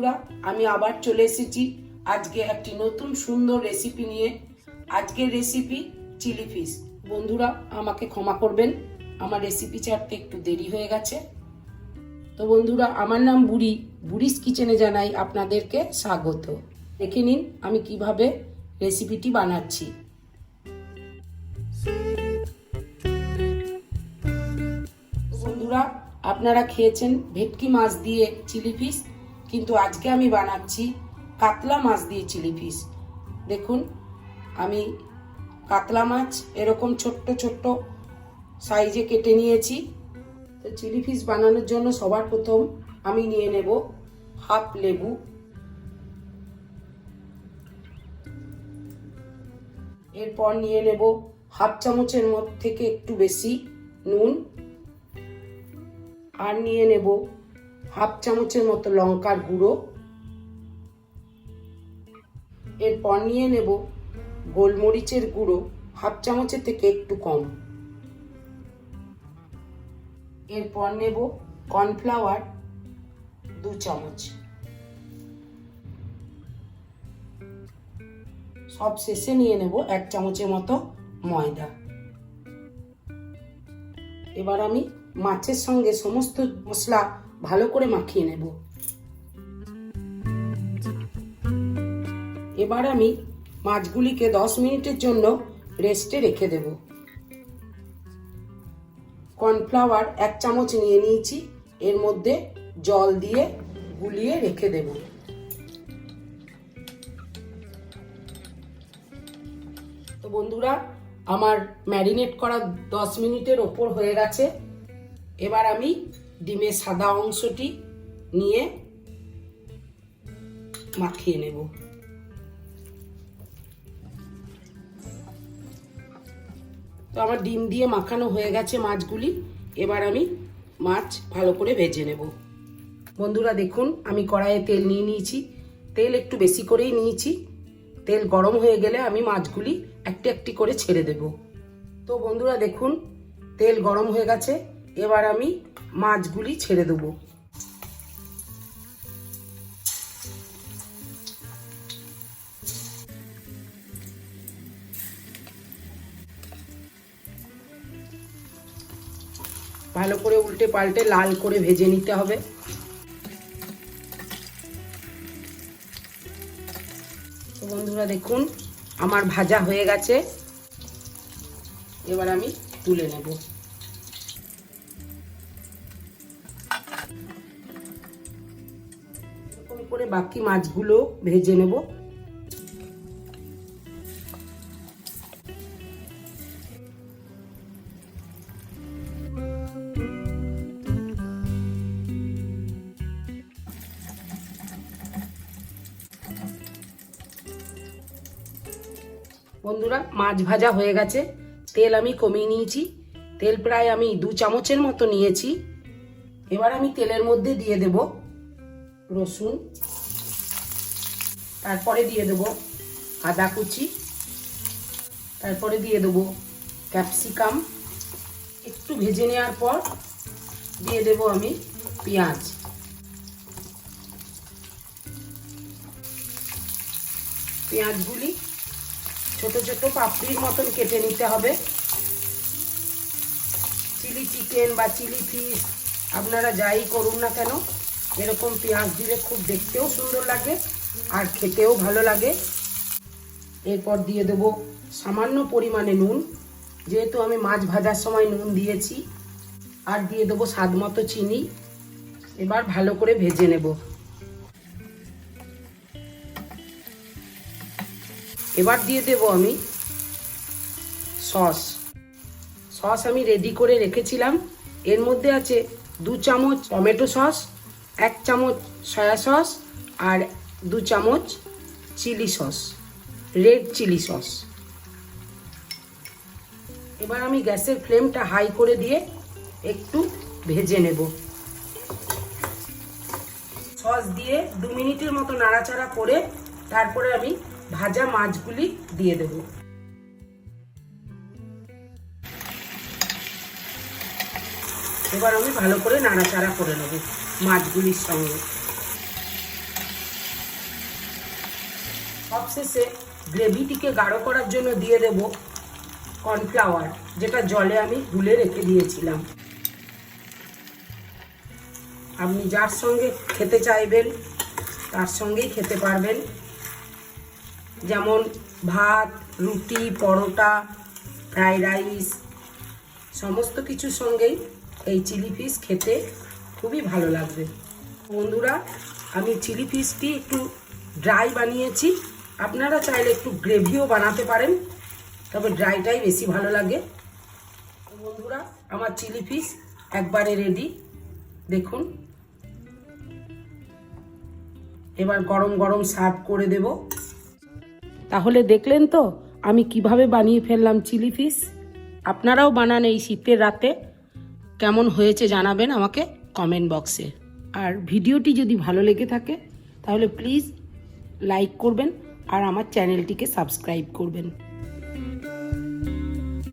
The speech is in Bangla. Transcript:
বন্ধুরা, আমি আবার চলে এসেছি আজকে একটি নতুন সুন্দর রেসিপি নিয়ে। আজকের রেসিপি চিলি ফিশ বন্ধুরা, আমাকে ক্ষমা করবেন, আমার রেসিপি ছাড়তে একটু দেরি হয়ে গেছে। তো বন্ধুরা, আমার নাম বুড়ি। বুড়িস কিচেনে জানাই আপনাদেরকে স্বাগত। দেখে নিন আমি কীভাবে রেসিপিটি বানাচ্ছি। বন্ধুরা, আপনারা খেয়েছেন ভেটকি মাছ দিয়ে চিলি ফিশ কিন্তু আজকে আমি বানাচ্ছি কাতলা মাছ দিয়ে চিলি ফিশ। দেখুন, আমি কাতলা মাছ এরকম ছোট্ট ছোট্ট সাইজে কেটে নিয়েছি। তো চিলি ফিশ বানানোর জন্য সবার প্রথম আমি নিয়ে নেব হাফ লেবু। এরপর নিয়ে নেব হাফ চামচের মধ্যে থেকে একটু বেশি নুন। আর নিয়ে নেব হাফ চামচের মতো লঙ্কার গুঁড়ো। এরপর নিয়ে নেব গোলমরিচের গুঁড়ো, হাফ চামচের থেকে একটু কম। এরপর নেব কর্নফ্লাওয়ার, দু চামচ। সব শেষে নিয়ে নেব এক চামচের মতো ময়দা। এবার আমি মাছের সঙ্গে সমস্ত মশলা ভালো করে মাখিয়ে নেব। এবার আমি মাছগুলিকে দশ মিনিটের জন্য রেস্টে রেখে দেব। কর্নফ্লাওয়ার এক চামচ নিয়ে নিয়েছি। এর মধ্যে জল দিয়ে গুলিয়ে রেখে দেব। তো বন্ধুরা, আমার ম্যারিনেট করা দশ মিনিটের ওপর হয়ে গেছে। এবার আমি ডিমের সাদা অংশটি নিয়ে মাখিয়ে নেব। তো আমার ডিম দিয়ে মাখানো হয়ে গেছে মাছগুলি। এবার আমি মাছ ভালো করে ভেজে নেব। বন্ধুরা দেখুন, আমি কড়াইয়ে তেল নিয়ে নিয়েছি। তেল একটু বেশি করেই নিয়েছি। তেল গরম হয়ে গেলে আমি মাছগুলি একটি একটি করে ছেড়ে দেব। তো বন্ধুরা দেখুন, তেল গরম হয়ে গেছে। এবার আমি মাছগুলি ছেড়ে দেবো। ভালো করে উল্টে পাল্টে লাল করে ভেজে নিতে হবে। বন্ধুরা দেখুন, আমার ভাজা হয়ে গেছে। এবার আমি তুলে নেব। এরকম করে বাকি মাছগুলো ভেজে নেব। বন্ধুরা, মাছ ভাজা হয়ে গেছে। তেল আমি কমিয়ে নিয়েছি। তেল প্রায় আমি দু চামচের মতো নিয়েছি। এবার আমি তেলের মধ্যে দিয়ে দেব রসুন। তারপরে দিয়ে দেব আদা কুচি। তারপরে দিয়ে দেব ক্যাপসিকাম। একটু ভেজে নেওয়ার পর দিয়ে দেব আমি পেঁয়াজ। পেঁয়াজগুলি ছোট ছোট পাপড়ির মতন কেটে নিতে হবে। চিলি চিকেন বা চিলি ফিশ আপনারা যাই করুন না কেন এরকম পেঁয়াজ দিলে খুব দেখতেও সুন্দর লাগে আর খেতেও ভালো লাগে। এরপর দিয়ে দেবো সামান্য পরিমাণে নুন। যেহেতু আমি মাছ ভাজার সময় নুন দিয়েছি, আর দিয়ে দেবো স্বাদ মতো চিনি। এবার ভালো করে ভেজে নেব। এবার দিয়ে দেব আমি সস। সস আমি রেডি করে রেখেছিলাম। এর মধ্যে আছে দু চামচ টমেটো সস এক চামচ সয়া সস আর দু চামচ chilli sauce red chilli sauce এবার আমি গ্যাসের ফ্লেমটা হাই করে দিয়ে একটু ভেজে নেব। সস দিয়ে দু মিনিটের মতো নাড়াচাড়া করে তারপরে আমি ভাজা মাছগুলি দিয়ে দেব। এবার আমি ভালো করে নাড়াচাড়া করে নেব। মাছগুলির সঙ্গে। সবশেষে গ্রেভিটিকে গাঢ় করার জন্য দিয়ে দেব কর্নফ্লাওয়ার, যেটা জলে আমি গুলে রেখে দিয়েছিলাম। আপনি যার সঙ্গে খেতে চাইবেন, তার সঙ্গেই খেতে পারবেন। যেমন ভাত, রুটি, পরোটা, ফ্রাইড রাইস, সমস্ত কিছুর সঙ্গেই এই চিলি ফিশ খেতে খুবই ভালো লাগবে। বন্ধুরা, আমি চিলি ফিশটি একটু ড্রাই বানিয়েছি। আপনারা চাইলে একটু গ্রেভিও বানাতে পারেন, তবে ড্রাইটাই বেশি ভালো লাগে। বন্ধুরা, আমার চিলি ফিশ একবারে রেডি। দেখুন। এবার গরম গরম সার্ভ করে দেব। তাহলে দেখলেন তো, আমি কীভাবে বানিয়ে ফেললাম চিলি ফিশ। আপনারাও বানান এই শীতের রাতে। কেমন হয়েছে জানাবেন আমাকে। কমেন্ট বক্সে আর ভিডিওটি যদি ভালো লেগে থাকে, তাহলে প্লিজ লাইক করবেন আর আমার চ্যানেলটিকে সাবস্ক্রাইব করবেন।